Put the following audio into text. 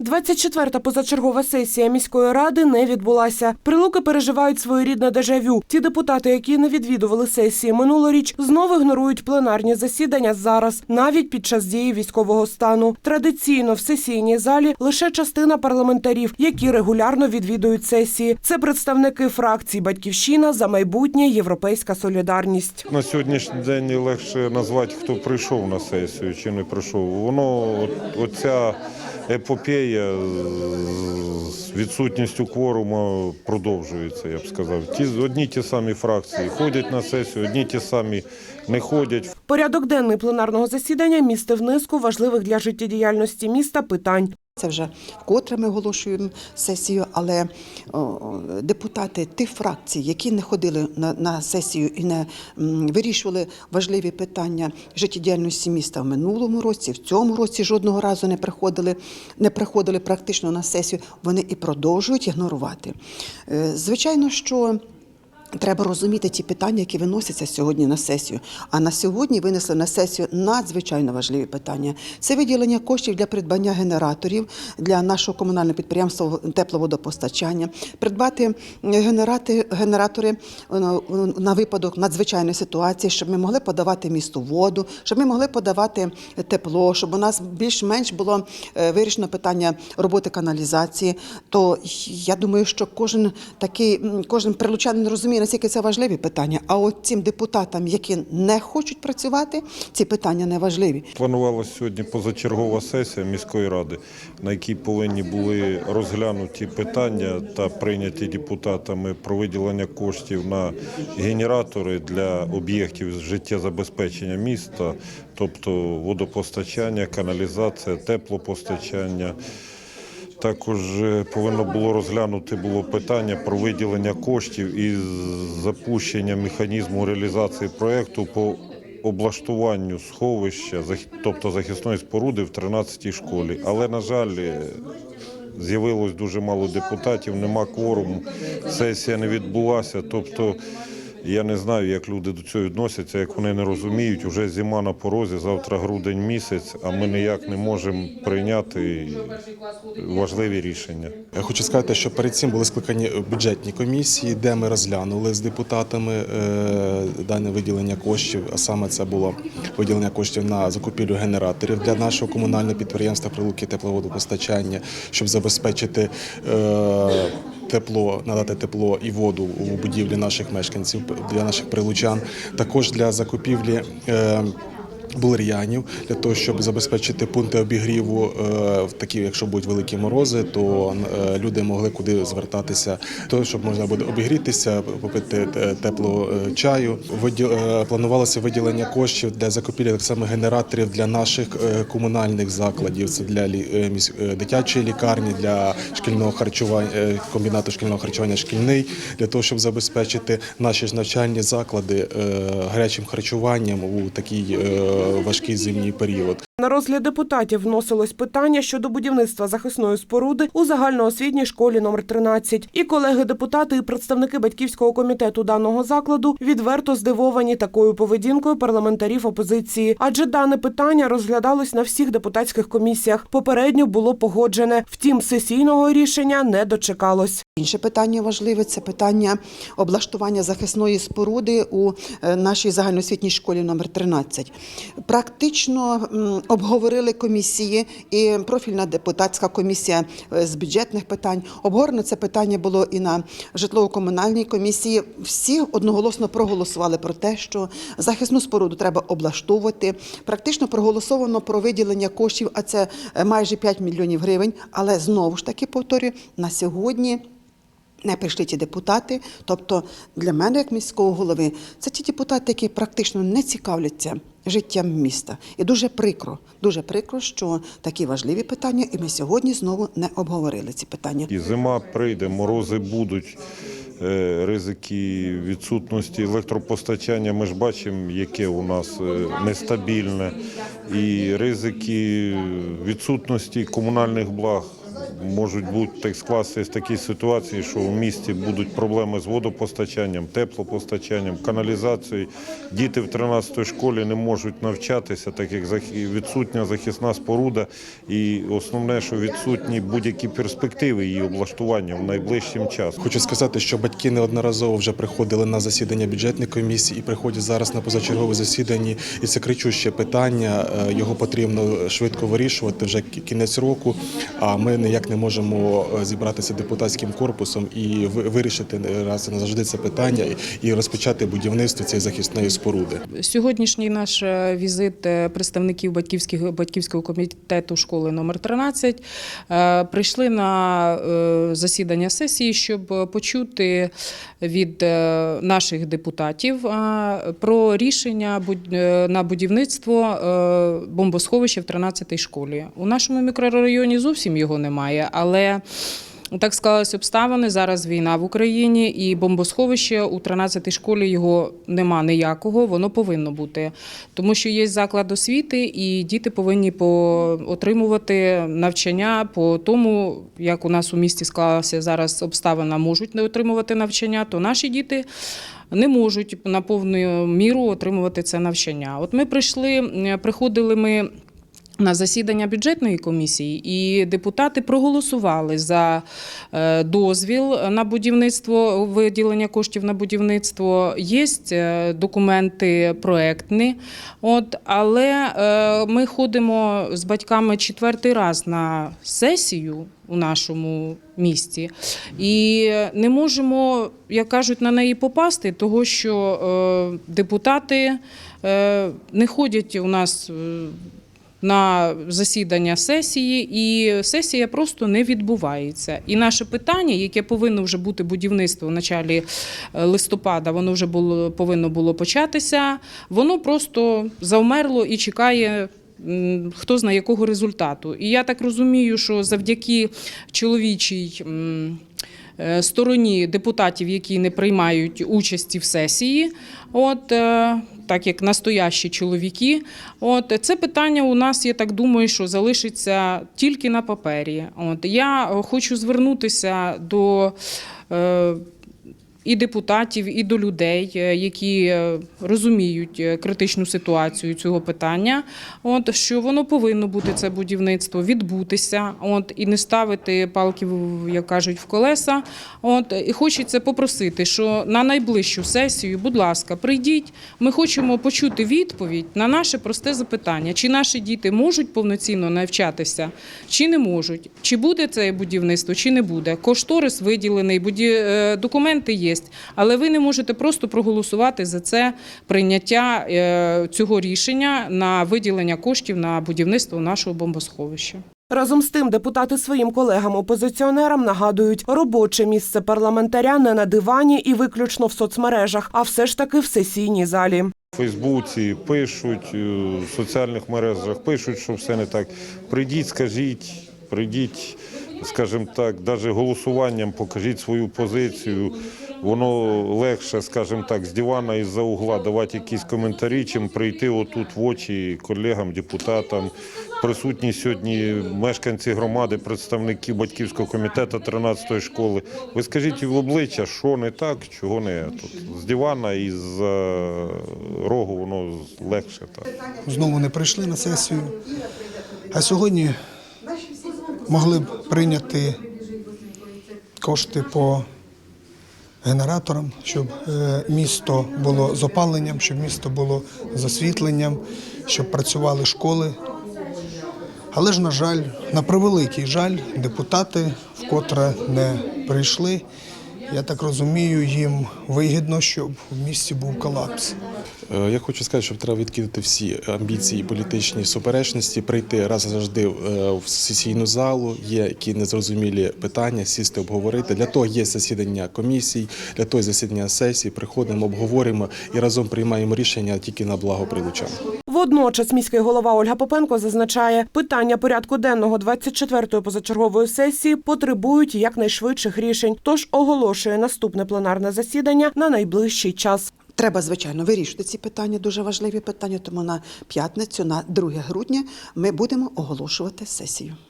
24-та позачергова сесія міської ради не відбулася. Прилуки переживають своєрідне дежавю. Ті депутати, які не відвідували сесії минулоріч, знову ігнорують пленарні засідання зараз, навіть під час дії військового стану. Традиційно в сесійній залі лише частина парламентарів, які регулярно відвідують сесії. Це представники фракцій Батьківщина за майбутнє Європейська солідарність. На сьогоднішній день легше назвати, хто прийшов на сесію чи не прийшов. Воно оця епопея з відсутністю кворуму продовжується, я б сказав. Ті одні ті самі фракції ходять на сесію, одні ті самі не ходять. Порядок денний пленарного засідання містив низку важливих для життєдіяльності міста питань. Це вже вкотре ми оголошуємо сесію, але депутати тих фракцій, які не ходили на, сесію і не вирішували важливі питання життєдіяльності міста в минулому році, в цьому році жодного разу не приходили, не приходили практично на сесію, вони і продовжують ігнорувати. Е, Звичайно, що. Треба розуміти ті питання, які виносяться сьогодні на сесію. А на сьогодні винесли на сесію надзвичайно важливі питання. Це виділення коштів для придбання генераторів для нашого комунального підприємства тепловодопостачання, придбати генерати, генератори е, на- на випадок надзвичайної ситуації, щоб ми могли подавати місту воду, щоб ми могли подавати тепло, щоб у нас більш-менш було е, вирішено питання роботи каналізації. То я думаю, що кожен такий, кожен прилучанин розуміє, наскільки це важливі питання. А от цим депутатам, які не хочуть працювати, ці питання не важливі. Планувалася сьогодні позачергова сесія міської ради, на якій повинні були розглянуті питання та прийняті депутатами про виділення коштів на генератори для об'єктів життєзабезпечення міста, тобто водопостачання, каналізація, теплопостачання. Також повинно було розглянути було питання про виділення коштів і запущення механізму реалізації проєкту по облаштуванню сховища, тобто захисної споруди в 13-й школі. Але, на жаль, е, з'явилось дуже мало депутатів, нема кворуму, сесія не відбулася. Тобто я не знаю, як люди до цього відносяться, як вони не розуміють. Уже зима на порозі, завтра грудень місяць, а ми ніяк не можемо прийняти важливі рішення. Я хочу сказати, що перед цим були скликані бюджетні комісії, де ми розглянули з депутатами е, дане виділення коштів. А саме це було виділення коштів на закупівлю генераторів для нашого комунального підприємства Прилуки тепловодопостачання, щоб забезпечити. Тепло, надати тепло і воду у будівлі наших мешканців для наших прилучан, також для закупівлі е, булер'янів для того, щоб забезпечити пункти обігріву е, в такі, якщо будуть великі морози, то е, люди могли куди звертатися, то щоб можна буде обігрітися, попити теплого е, чаю. Планувалося виділення коштів для закупівлі так само генераторів для наших комунальних закладів. Це для дитячої лікарні, для шкільного харчування, комбінату шкільного харчування шкільний, для того, щоб забезпечити наші навчальні заклади гарячим харчуванням у такий е, важкий зимній період. На розгляд депутатів вносилось питання щодо будівництва захисної споруди у загальноосвітній школі номер 13. І колеги-депутати, і представники батьківського комітету даного закладу відверто здивовані такою поведінкою парламентарів опозиції, адже дане питання розглядалось на всіх депутатських комісіях. Попередньо було погоджене. Втім, сесійного рішення не дочекалось. Інше питання важливе це питання облаштування захисної споруди у е, нашій загальноосвітній школі номер 13. Практично обговорили комісії і профільна депутатська комісія е, з бюджетних питань. Обговорено це питання було і на житлово-комунальній комісії. Всі одноголосно проголосували про те, що захисну споруду треба облаштовувати. Практично проголосовано про виділення коштів, а це е, майже 5 мільйонів гривень. Але знову ж таки повторюю, на сьогодні. Не прийшли ті депутати. Тобто для мене, як міського голови, це ті депутати, які практично не цікавляться життям міста. І дуже прикро, дуже прикро, що такі важливі питання, і ми сьогодні знову не обговорили ці питання. І зима прийде, морози будуть, е, ризики відсутності електропостачання. Ми ж бачимо, яке у нас е, нестабільне, і ризики відсутності комунальних благ. Можуть бути так скластись такі ситуації, що в місті будуть проблеми з водопостачанням, теплопостачанням, каналізацією. Діти в 13-й школі не можуть навчатися, так як відсутня захисна споруда, і основне, що відсутні будь-які перспективи її облаштування в найближчим часом. Хочу сказати, що батьки неодноразово вже приходили на засідання бюджетної комісії і приходять зараз на позачергове засідання. І це кричуще питання. е, Його потрібно швидко вирішувати вже кінець року. А ми ніяк не можемо е, зібратися депутатським корпусом і вирішити раз і назавжди це питання і розпочати будівництво цієї захисної споруди. Сьогоднішній наш е, візит е, представників батьківських батьківського комітету школи номер 13 е, прийшли на е, засідання сесії, щоб почути від е, наших депутатів е, про рішення е, на будівництво е, бомбосховища в 13-й школі. У нашому мікрорайоні зовсім його немає, але так склалися обставини. Зараз війна в Україні, і бомбосховище у 13-й школі його нема ніякого, воно повинно бути. Тому що є заклад освіти, і діти повинні по- отримувати навчання по тому, як у нас у місті склалася зараз обставина, можуть не отримувати навчання, то наші діти. Не можуть на повну міру отримувати це навчання. От ми прийшли, е, приходили ми на засідання бюджетної комісії, і депутати проголосували за е, дозвіл на будівництво, виділення коштів на будівництво. Є е, документи проектні, от, але е, ми ходимо з батьками четвертий раз на сесію у нашому місті і не можемо, як кажуть, на неї попасти, того що депутати не ходять у нас. На засідання сесії, і сесія просто не відбувається. І наше питання, яке повинно вже бути будівництво в началі е, листопада, воно вже було повинно було початися. Воно просто завмерло і чекає. Хто знає якого результату. І я так розумію, що завдяки чоловічій стороні депутатів, які не приймають участі в сесії, от е, так як настоящі чоловіки, от це питання у нас, я так думаю, що залишиться тільки на папері. От я хочу звернутися до. І депутатів, і до людей, е, які е, розуміють е, критичну ситуацію цього питання. От що воно повинно бути це будівництво, відбутися, от і не ставити палки, як кажуть, в колеса. От і хочеться попросити, що на найближчу сесію, будь ласка, прийдіть. Ми хочемо почути відповідь на наше просте запитання: чи наші діти можуть повноцінно навчатися, чи не можуть, чи буде це будівництво, чи не буде. Кошторис виділений, документи є, але ви не можете просто проголосувати за це прийняття е, цього рішення на виділення коштів на будівництво нашого бомбосховища. Разом з тим, депутати своїм колегам-опозиціонерам нагадують, робоче місце парламентаря не на дивані і виключно в соцмережах, а все ж таки в сесійній залі. В Фейсбуці пишуть, е, в соціальних мережах пишуть, що все не так. Прийдіть, скажіть, прийдіть, скажімо так, навіть голосуванням покажіть свою позицію. Воно легше, скажімо так, з дивана із за угла давати якісь коментарі, чим прийти отут в очі колегам, депутатам. Присутні сьогодні мешканці громади, представники батьківського комітету 13-ї школи. Ви скажіть в обличчя, що не так, чого не тут. З дивана і з рогу воно легше так. знову не прийшли на сесію. А сьогодні могли б прийняти кошти по генераторам, щоб е, місто було з опаленням, щоб місто було з освітленням, щоб працювали школи. Але ж, на жаль, на превеликий жаль, депутати вкотре не прийшли. Я так розумію, їм вигідно, щоб в місті був колапс. Е, Я хочу сказати, що треба відкидати всі амбіції, політичні суперечності, прийти раз завжди е, в сесійну залу. Є які незрозумілі питання, сісти, обговорити. Для того є засідання комісій, для того є засідання сесії. Приходимо, обговорюємо і разом приймаємо рішення тільки на благо прилучан. Водночас міський голова Ольга Попенко зазначає, питання порядку денного 24-ї позачергової сесії потребують якнайшвидших рішень. Тож оголошує наступне пленарне засідання на найближчий час. Треба, звичайно, вирішити ці питання, дуже важливі питання. Тому на п'ятницю, на 2 грудня, ми будемо оголошувати сесію.